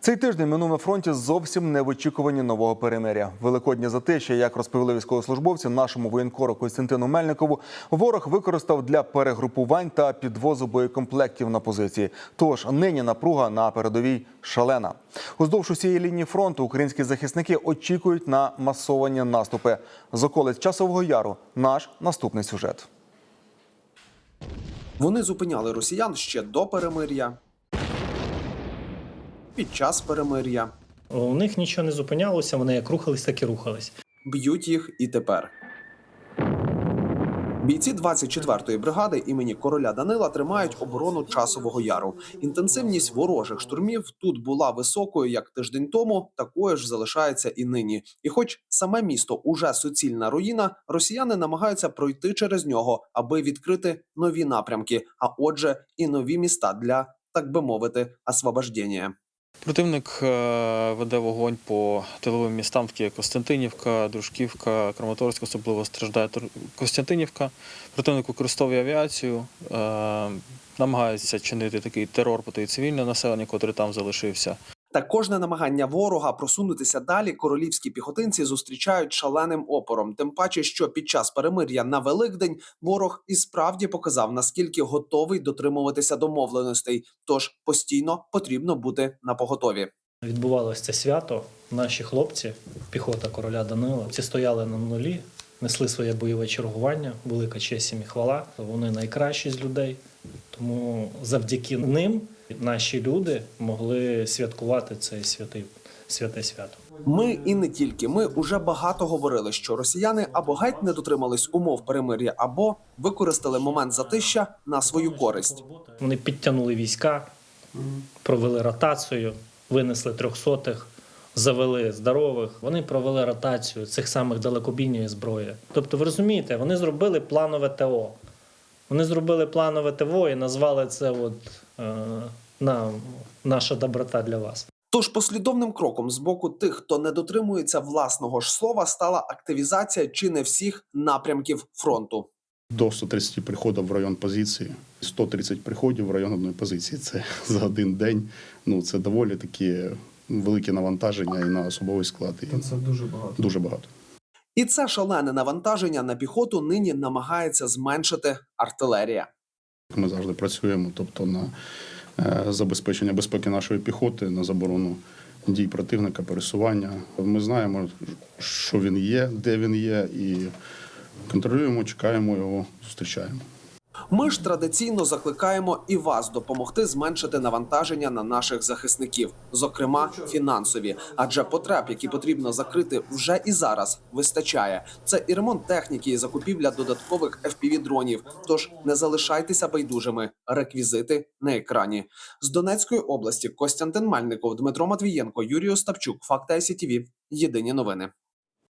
Цей тиждень минув на фронті зовсім не в очікуванні нового перемиря. Великоднє затишя, як розповіли військовослужбовці, нашому воєнкору Костянтину Мельникову, ворог використав для перегрупувань та підвозу боєкомплектів на позиції. Тож нині напруга на передовій шалена. Уздовж усієї лінії фронту українські захисники очікують на масовані наступи. З околиць часового яру наш наступний сюжет. Вони зупиняли росіян ще до перемир'я, під час перемир'я, У них нічого не зупинялося, вони як рухались, так і рухались. б'ють їх і тепер. Бійці 24-ї бригади імені короля Данила тримають оборону часового яру. Інтенсивність ворожих штурмів тут була високою як тиждень тому, такою ж залишається і нині. І, хоч саме місто уже суцільна руїна, росіяни намагаються пройти через нього, аби відкрити нові напрямки, а отже, і нові міста для так би мовити, освобождення. Противник е, веде вогонь по тиловим містам, такі як Костянтинівка, Дружківка, Краматорськ, особливо страждає Костянтинівка. Противник використовує авіацію, е, намагається чинити такий терор по цивільне населення, котре там залишився. Та кожне намагання ворога просунутися далі королівські піхотинці зустрічають шаленим опором. Тим паче, що під час перемир'я на Великдень ворог і справді показав наскільки готовий дотримуватися домовленостей. Тож постійно потрібно бути на поготові. Відбувалося це свято. Наші хлопці, піхота короля Данила, ці стояли на нулі, несли своє бойове чергування, велика честь і хвала. Вони найкращі з людей. Тому завдяки ним наші люди могли святкувати цей святий, святе свято. Ми і не тільки ми уже багато говорили, що росіяни або геть не дотримались умов перемир'я, або використали момент затища на свою користь. Вони підтягнули війська, провели ротацію, винесли трьохсотих, завели здорових. Вони провели ротацію цих самих далекобійної зброї. Тобто, ви розумієте, вони зробили планове ТО. Вони зробили планове ТО і назвали це от, на, наша доброта для вас. Тож послідовним кроком з боку тих, хто не дотримується власного ж слова, стала активізація чи не всіх напрямків фронту. До 130 приходів в район позиції, 130 приходів в район одної позиції. Це за один день. Ну це доволі такі великі навантаження і на особовий склад. І це дуже багато. Дуже багато. І це шалене навантаження на піхоту нині намагається зменшити артилерія. Ми завжди працюємо, тобто на е, забезпечення безпеки нашої піхоти, на заборону дій противника, пересування. Ми знаємо, що він є, де він є, і контролюємо, чекаємо його, зустрічаємо. Ми ж традиційно закликаємо і вас допомогти зменшити навантаження на наших захисників, зокрема фінансові, адже потреб, які потрібно закрити вже і зараз, вистачає. Це і ремонт техніки, і закупівля додаткових fpv дронів. Тож не залишайтеся байдужими. Реквізити на екрані з Донецької області. Костянтин Мельников, Дмитро Матвієнко, Юрій Остапчук. Факти ICTV. Єдині новини.